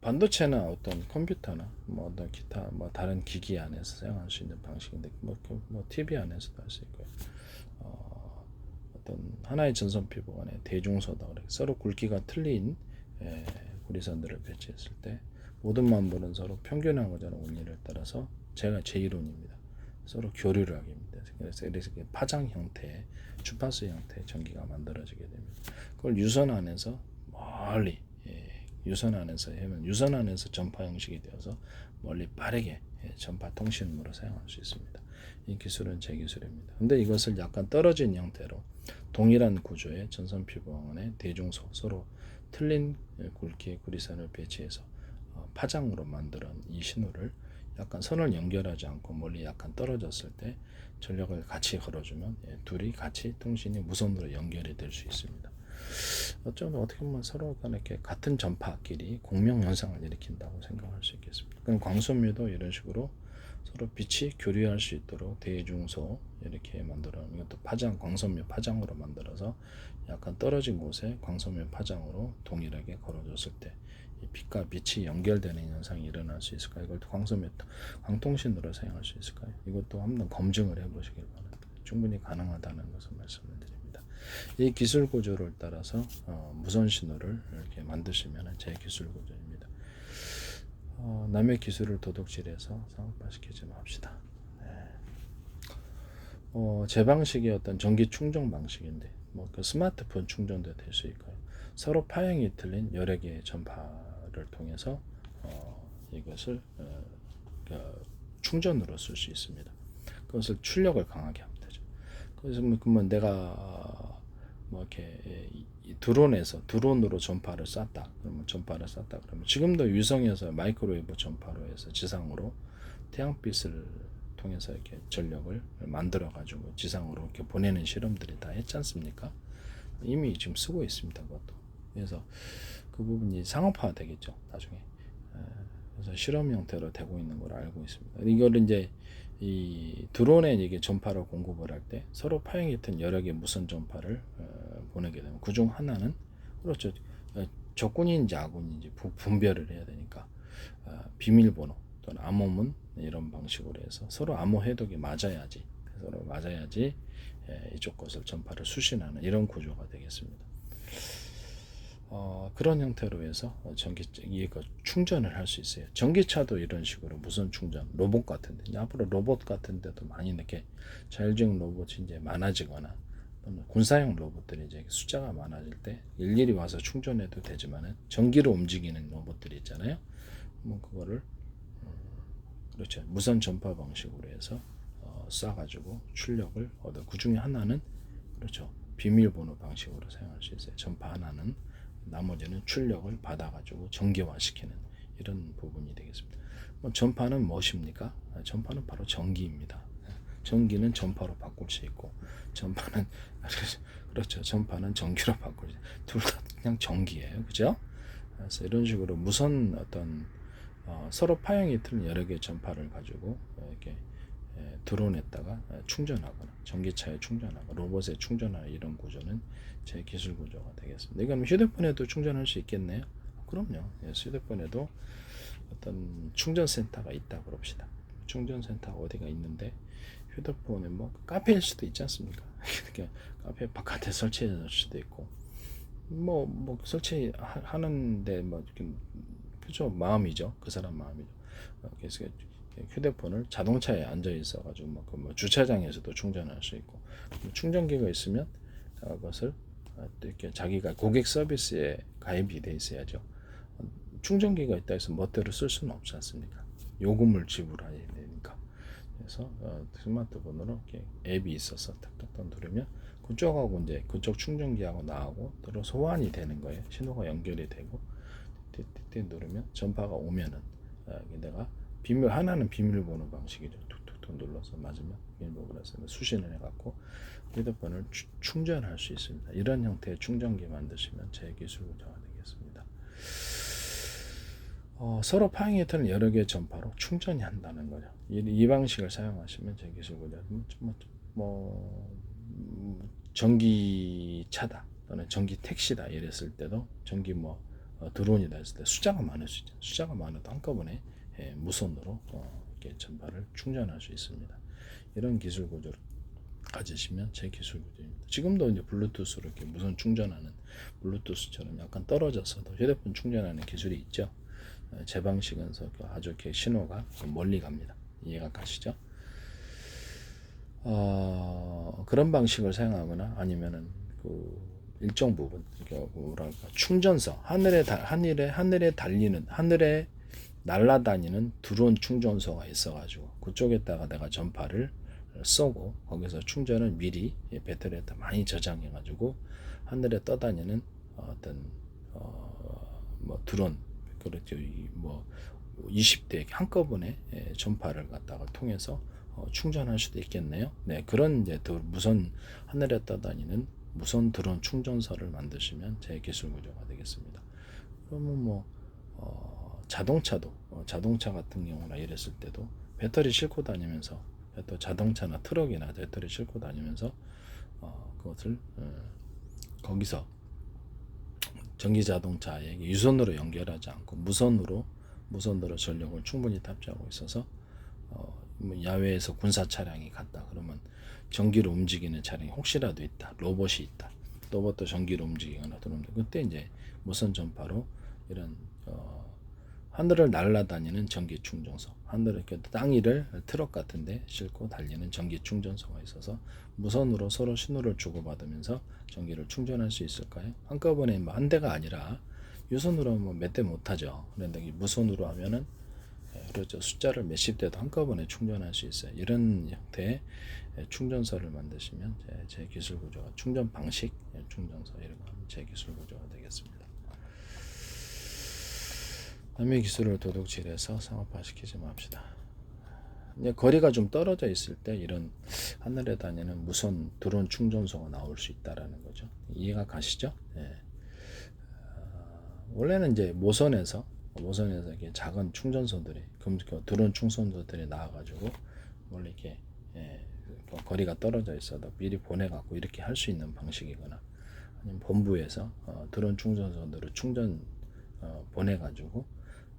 반도체나 어떤 컴퓨터나 뭐 어떤 기타 뭐 다른 기기 안에서 사용할 수 있는 방식인데 뭐, 그- 뭐 TV 안에서도 할 수 있고요. 어, 어떤 하나의 전선 피부 간에 대중소다 그래 서로 굵기가 틀린 예, 구리선들을 배치했을 때 모든 만물은 서로 평균하고자 하는 원리를 따라서 제가 제 이론입니다. 서로 교류를 하게 됩니다. 그래서 이렇게 파장 형태의 주파수 형태의 전기가 만들어지게 됩니다. 그걸 유선 안에서 멀리 예, 유선 안에서 하면 유선 안에서 전파 형식이 되어서 멀리 빠르게 예, 전파 통신으로 사용할 수 있습니다. 이 기술은 제 기술입니다. 근데 이것을 약간 떨어진 형태로 동일한 구조의 전선 피부원의 대중소 서로 틀린 예, 굵기의 구리선을 배치해서 어, 파장으로 만들어 이 신호를 약간 선을 연결하지 않고 멀리 약간 떨어졌을 때 전력을 같이 걸어주면 예, 둘이 같이 통신이 무선으로 연결이 될 수 있습니다. 어쩌면 어떻게 보면 서로 간에 이렇게 같은 전파끼리 공명 현상을 일으킨다고 생각할 수 있겠습니다. 그럼 광선미도 이런 식으로 서로 빛이 교류할 수 있도록 대중소 이렇게 만들어 이것도 파장 광선미 파장으로 만들어서 약간 떨어진 곳에 광선미 파장으로 동일하게 걸어줬을 때이 빛과 빛이 연결되는 현상이 일어날 수 있을까요? 이걸 광선미 광통신으로 사용할 수 있을까요? 이것도 한번 검증을 해보시길 바랍니다. 충분히 가능하다는 것을 말씀을 드립니다. 이 기술 구조를 따라서 어, 무선 신호를 이렇게 만드시면 제 기술 구조입니다. 어, 남의 기술을 도둑질해서 상업화시키지 맙시다. 네. 어, 제 방식이 어떤 전기 충전 방식인데 뭐 그 스마트폰 충전도 될 수 있고요. 서로 파형이 틀린 여러 개의 전파를 통해서 어, 이것을 어, 그 충전으로 쓸 수 있습니다. 그것을 출력을 강하게 되죠. 그래서 뭐 그러면 내가 뭐 이렇게 이- 이 드론에서 드론으로 전파를 쐈다. 그러면 전파를 쐈다. 그러면 지금도 유성에서 마이크로웨이브 전파로 해서 지상으로 태양빛을 통해서 이렇게 전력을 만들어 가지고 지상으로 이렇게 보내는 실험들이 다 했지 않습니까? 이미 지금 쓰고 있습니다. 그것도. 그래서 그 부분이 상업화 되겠죠. 나중에. 에, 그래서 실험 형태로 되고 있는 걸 알고 있습니다. 이거를 이제 이 드론에 이게 전파를 공급을 할 때 서로 파형이 튼 여러 개 무선 전파를 어, 보내게 되면 그중 하나는 그렇죠 어, 적군인지 아군인지 부- 분별을 해야 되니까 어, 비밀번호 또는 암호문 이런 방식으로 해서 서로 암호 해독이 맞아야지 서로 맞아야지 에, 이쪽 것을 전파를 수신하는 이런 구조가 되겠습니다. 어, 그런 형태로 해서 어, 전기 이거 충전을 할 수 있어요. 전기차도 이런 식으로 무선 충전 로봇 같은데 앞으로 로봇 같은데도 많이 이렇게 자율주행 로봇이 이제 많아지거나 또는 군사용 로봇들이 이제 숫자가 많아질 때 일일이 와서 충전해도 되지만은 전기로 움직이는 로봇들이 있잖아요. 뭐 그거를 음, 그렇죠 무선 전파 방식으로 해서 어, 쏴가지고 출력을 얻어 그 중에 하나는 그렇죠 비밀번호 방식으로 사용할 수 있어요. 전파 하나는 나머지는 출력을 받아가지고 전기화시키는 이런 부분이 되겠습니다. 뭐 전파는 무엇입니까? 아, 전파는 바로 전기입니다. 전기는 전파로 바꿀 수 있고 전파는 그렇죠. 전파는 전기로 바꿀 수 둘다 그냥 전기예요. 그죠? 그래서 이런 식으로 무선 어떤 어, 서로 파형이 틀린 여러 개의 전파를 가지고 어, 이렇게 에, 드론에다가 에, 충전하거나 전기차에 충전하거나 로봇에 충전하는 이런 구조는 제 기술 구조가 되겠습니다. 이건 휴대폰에도 충전할 수 있겠네요. 그럼요. 예, 휴대폰에도 어떤 충전센터가 있다 그럽시다. 충전센터 어디가 있는데 휴대폰에 뭐 카페일 수도 있지 않습니까? 카페 바깥에 설치할 수도 있고 뭐뭐 설치하는데 뭐 이렇게 그죠 마음이죠 그 사람 마음이죠. 어, 그래서 휴대폰을 자동차에 앉아 있어 가지고 뭐, 그뭐 주차장에서도 충전할 수 있고 뭐 충전기가 있으면 어, 그것을 이렇게 자기가 고객 서비스에 가입이 돼 있어야죠. 어, 충전기가 있다 해서 멋대로 쓸 수는 없지 않습니까? 요금을 지불해야 되니까. 그래서 어, 스마트폰으로 이렇게 앱이 있어서 탁탁탁 누르면 그쪽하고 이제 그쪽 충전기하고 나하고 서로 소환이 되는 거예요. 신호가 연결이 되고 띠띠띠 누르면 전파가 오면은 어, 내가 비밀 하나는 비밀번호 방식이죠. 툭툭툭 눌러서 맞으면 비밀번호라서 수신을 해갖고 휴대폰을 추- 충전할 수 있습니다. 이런 형태의 충전기 만드시면 제 기술 구조가 되겠습니다. 어, 서로 파형이 되는 여러 개의 전파로 충전이 한다는 거죠. 이, 이 방식을 사용하시면 제 기술 구조 뭐, 뭐, 뭐 음, 전기차다 또는 전기 택시다 이랬을 때도 전기 뭐 어, 드론이다 했을 때 숫자가 많을 수 있죠. 숫자가 많아도 한꺼번에 예, 무선으로 어, 이렇게 전파를 충전할 수 있습니다. 이런 기술 구조를 가지시면 제 기술 구조입니다. 지금도 이제 블루투스로 이렇게 무선 충전하는 블루투스처럼 약간 떨어져서도 휴대폰 충전하는 기술이 있죠. 어, 제 방식은 서 아주 이렇게 신호가 멀리 갑니다. 이해가 가시죠? 어, 그런 방식을 사용하거나 아니면은 그 일정 부분 그러니까 뭐랄까 충전소 하늘에 다, 하늘에 하늘에 달리는 하늘에 날아다니는 드론 충전소가 있어가지고 그쪽에다가 내가 전파를 쏘고 거기서 충전을 미리 배터리에다 많이 저장해가지고 하늘에 떠다니는 어떤 어 뭐 드론 그렇죠 이뭐 20대 한꺼번에 예, 전파를 갖다가 통해서 어, 충전할 수도 있겠네요. 네 그런 이제 드- 무선 하늘에 떠다니는 무선 드론 충전소를 만드시면 제 기술 구조가 되겠습니다. 그러면 뭐 어, 자동차도 어, 자동차 같은 경우나 이랬을 때도 배터리 싣고 다니면서 또 자동차나 트럭이나 배터리 싣고 다니면서 어, 그것을 어, 거기서 전기 자동차에 유선으로 연결하지 않고 무선으로 무선으로 전력을 충분히 탑재하고 있어서 어, 뭐 야외에서 군사 차량이 갔다 그러면 전기로 움직이는 차량이 혹시라도 있다 로봇이 있다 로봇도 전기로 움직이거나 그러면 그때 이제 무선 전파로 이런 어, 하늘을 날아다니는 전기 충전소 하늘을 땅 위를 트럭 같은데 싣고 달리는 전기 충전소가 있어서 무선으로 서로 신호를 주고받으면서 전기를 충전할 수 있을까요? 한꺼번에 뭐 한 대가 아니라 유선으로 뭐 몇 대 못하죠. 그런데 이 무선으로 하면은 예, 그렇죠. 숫자를 몇십 대도 한꺼번에 충전할 수 있어요. 이런 형태의 예, 충전소를 만드시면 제, 제 기술 구조가 충전 방식 예, 충전소 이런 제 기술 구조가 되겠습니다. 남의 기술을 도둑질해서 상업화시키지 맙시다. 이제 거리가 좀 떨어져 있을 때 이런 하늘에 다니는 무선 드론 충전소가 나올 수 있다라는 거죠. 이해가 가시죠? 예. 어, 원래는 이제 모선에서 모선에서 이렇게 작은 충전소들이 금그 드론 충전소들이 나와가지고 원래 이렇게 예, 그 거리가 떨어져 있어도 미리 보내갖고 이렇게 할 수 있는 방식이거나 아니면 본부에서 어, 드론 충전소들을 충전 어, 보내가지고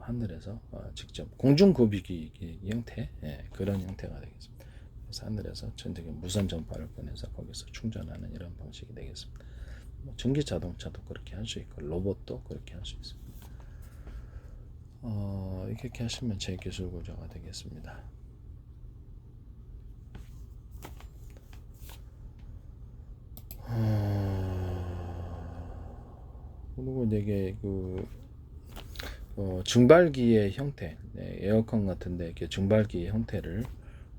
하늘에서 어, 직접 공중 구비기 형태 예, 그런 형태가 되겠습니다. 그래서 하늘에서 전되게 무선 전파를 보내서 거기서 충전하는 이런 방식이 되겠습니다. 뭐 전기 자동차도 그렇게 할 수 있고 로봇도 그렇게 할 수 있습니다. 어, 이렇게 하시면 제 기술 구조가 되겠습니다. 어, 그리고 이게 그 어, 증발기의 형태, 네, 에어컨 같은데 이렇게 증발기의 형태를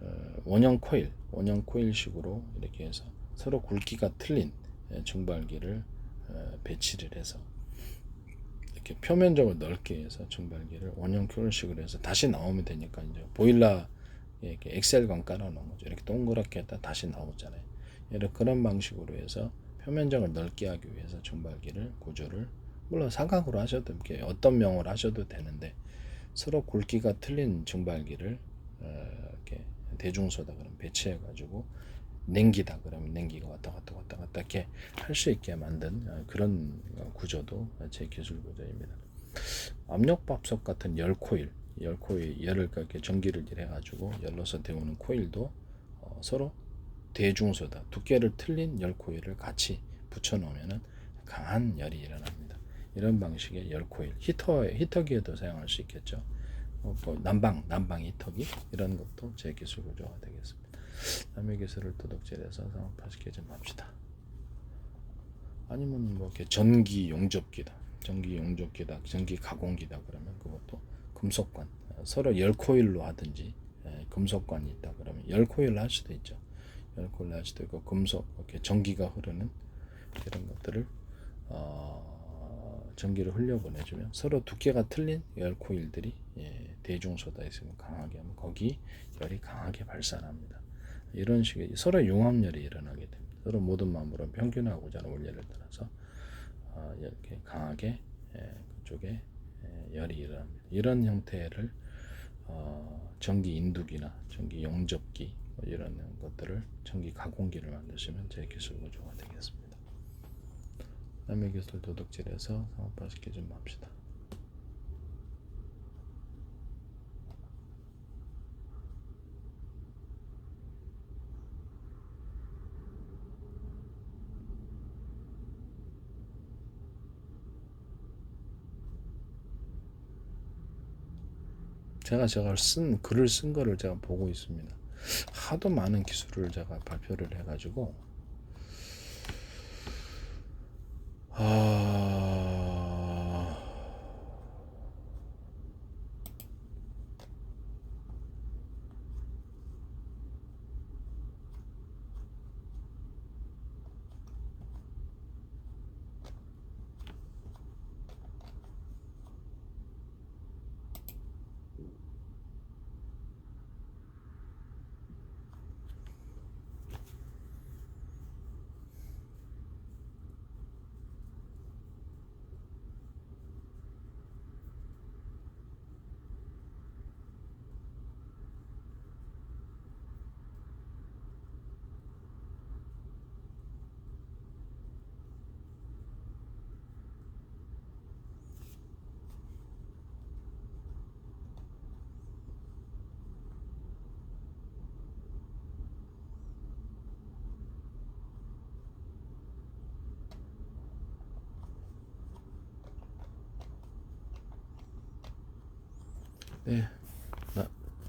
어, 원형 코일, 원형 코일식으로 이렇게 해서 서로 굵기가 틀린 예, 증발기를 어, 배치를 해서 이렇게 표면적으로 넓게 해서 증발기를 원형 코일식으로 해서 다시 나오면 되니까 이제 보일러 이렇게 엑셀관 깔아놓은 거죠. 이렇게 동그랗게 했다 다시 나오잖아요. 이런 그런 방식으로 해서 표면적을 넓게 하기 위해서 증발기를 구조를 물론 사각으로 하셔도 이렇게 어떤 명을 하셔도 되는데 서로 굵기가 틀린 증발기를 어, 이렇게 대중소다 그럼 배치해 가지고 냉기다 그러면 냉기가 왔다 갔다 왔다 갔다 이렇게 할 수 있게 만든 어, 그런 구조도 제 기술 구조입니다. 압력밥솥 같은 열 코일, 열 코일 열을 이렇게 전기를 일해 가지고 열로서 데우는 코일도 어, 서로 대중소다 두께를 틀린 열 코일을 같이 붙여 놓으면은 강한 열이 일어납니다. 이런 방식의 열 코일 히터 히터기에도 사용할 수 있겠죠. 어, 뭐 난방 난방 히터기 이런 것도 제 기술 구조가 되겠습니다. 남의 기술을 도둑질해서 상업화시키지 맙시다. 아니면 뭐 이렇게 전기 용접기다, 전기 용접기다, 전기 가공기다 그러면 그것도 금속관 어, 서로 열 코일로 하든지 예, 금속관이 있다 그러면 열 코일로 할 수도 있죠. 열 코일로 할 수도 있고 금속 이렇게 전기가 흐르는 이런 것들을 어, 전기를 흘려보내주면 서로 두께가 틀린 열 코일들이 예, 대중소다 있으면 강하게 하면 거기 열이 강하게 발산합니다. 이런 식의 서로 융합열이 일어나게 됩니다. 서로 모든 마음으로 평균하고자 하는 원리를 따라서 어, 이렇게 강하게 예, 그쪽에 예, 열이 일어납니다. 이런 형태를 어, 전기 인두기나 전기 용접기 뭐 이런 것들을 전기 가공기를 만드시면 제 기술 구조가 되겠습니다. 남의 기술 도둑질해서 상업화 시키좀 합시다. 제가 저걸 쓴 글을 쓴 거를 제가 보고 있습니다. 하도 많은 기술을 제가 발표를 해가지고 아 네,